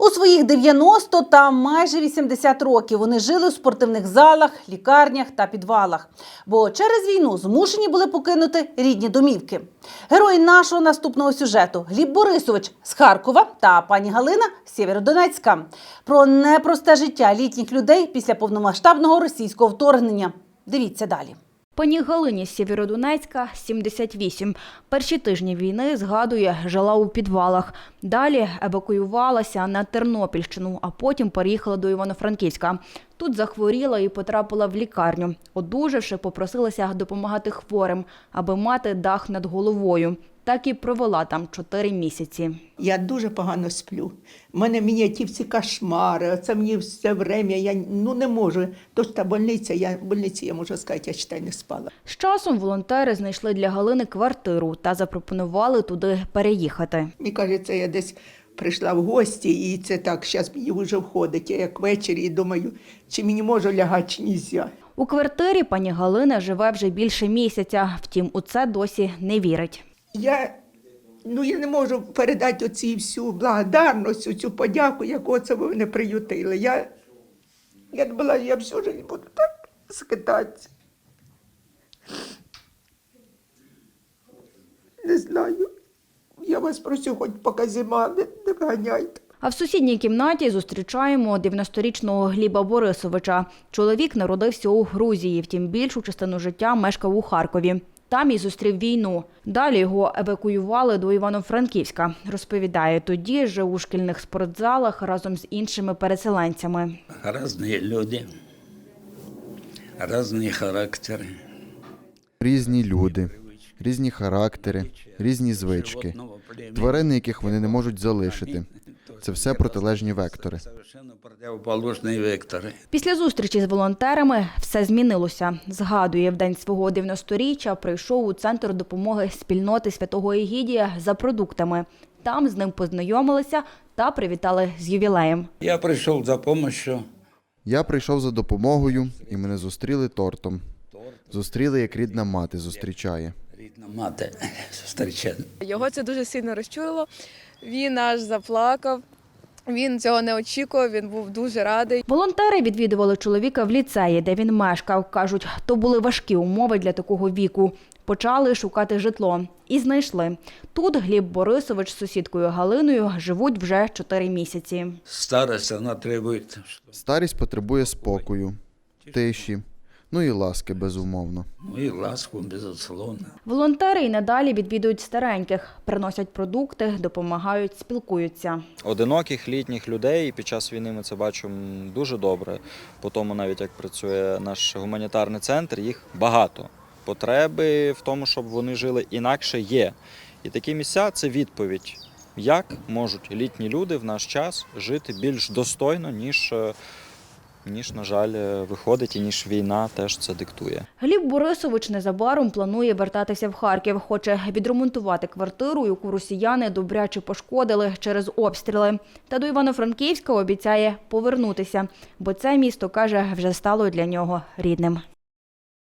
У своїх 90 та майже 80 років вони жили у спортивних залах, лікарнях та підвалах, бо через війну змушені були покинути рідні домівки. Герої нашого наступного сюжету Гліб Борисович з Харкова та пані Галина з Сєвєродонецька про непросте життя літніх людей після повномасштабного російського вторгнення. Дивіться далі. Пані Галині з Сєвєродонецька, 78. Перші тижні війни, згадує, жила у підвалах. Далі евакуювалася на Тернопільщину, а потім переїхала до Івано-Франківська. Тут захворіла і потрапила в лікарню. Одужавши, попросилася допомагати хворим, аби мати дах над головою. Так і провела там чотири місяці. Я дуже погано сплю. У мене мені ті всі кошмари, оце мені все время, я ну не можу. Тож та больниця, я в больниці, я можу сказати, я читай не спала. З часом волонтери знайшли для Галини квартиру та запропонували туди переїхати. Мені кажеться, я десь прийшла в гості, і це так, зараз мені вже входить. Я як ввечері і думаю, чи мені можу лягати, чи нельзя. У квартирі пані Галина живе вже більше місяця, втім, у це досі не вірить. Я, ну, я не можу передати оці всю благодарність, цю подяку, яку це ви мене приютили. Я, я думала, я всю життя буду так скитатися. Не знаю. Я вас просю, хоч поки зима, не, не вганяйте. А в сусідній кімнаті зустрічаємо 90-річного Гліба Борисовича. Чоловік народився у Грузії, втім більшу частину життя мешкав у Харкові. Там і зустрів війну. Далі його евакуювали до Івано-Франківська. Розповідає, тоді жив у шкільних спортзалах разом з іншими переселенцями. разные люди, разные характеры. Різні люди, різні характери, різні звички, тварини, яких вони не можуть залишити. Це все протилежні вектори. Після зустрічі з волонтерами все змінилося. Згадує, в день свого 90-річчя прийшов у центр допомоги спільноти святого Егідія за продуктами. Там з ним познайомилися та привітали з ювілеєм. Я пришел за помощью. Я прийшов за допомогою, і мене зустріли тортом. Зустріли, як рідна мати зустрічає. Рідна мати зустрічає. Його це дуже сильно розчулило. Він аж заплакав. Він цього не очікував, він був дуже радий. Волонтери відвідували чоловіка в ліцеї, де він мешкав. Кажуть, то були важкі умови для такого віку. Почали шукати житло і знайшли. Тут Гліб Борисович з сусідкою Галиною живуть вже чотири місяці. Старость, она требует Старість потребує спокою, тиші, ну і ласки, безумовно. ну и ласку, безусловно. Волонтери й надалі відвідують стареньких, приносять продукти, допомагають, спілкуються. одиноких літніх людей. І під час війни ми це бачимо дуже добре. По тому, навіть як працює наш гуманітарний центр, їх багато. Потреби в тому, щоб вони жили інакше, є. І такі місця це відповідь, як можуть літні люди в наш час жити більш достойно, ніж, е, ніж на жаль, е, виходить, і ніж війна теж це диктує. Гліб Борисович незабаром планує вертатися в Харків. Хоче відремонтувати квартиру, яку росіяни добряче пошкодили через обстріли. Та до Івано-Франківська обіцяє повернутися, бо це місто каже вже стало для нього рідним.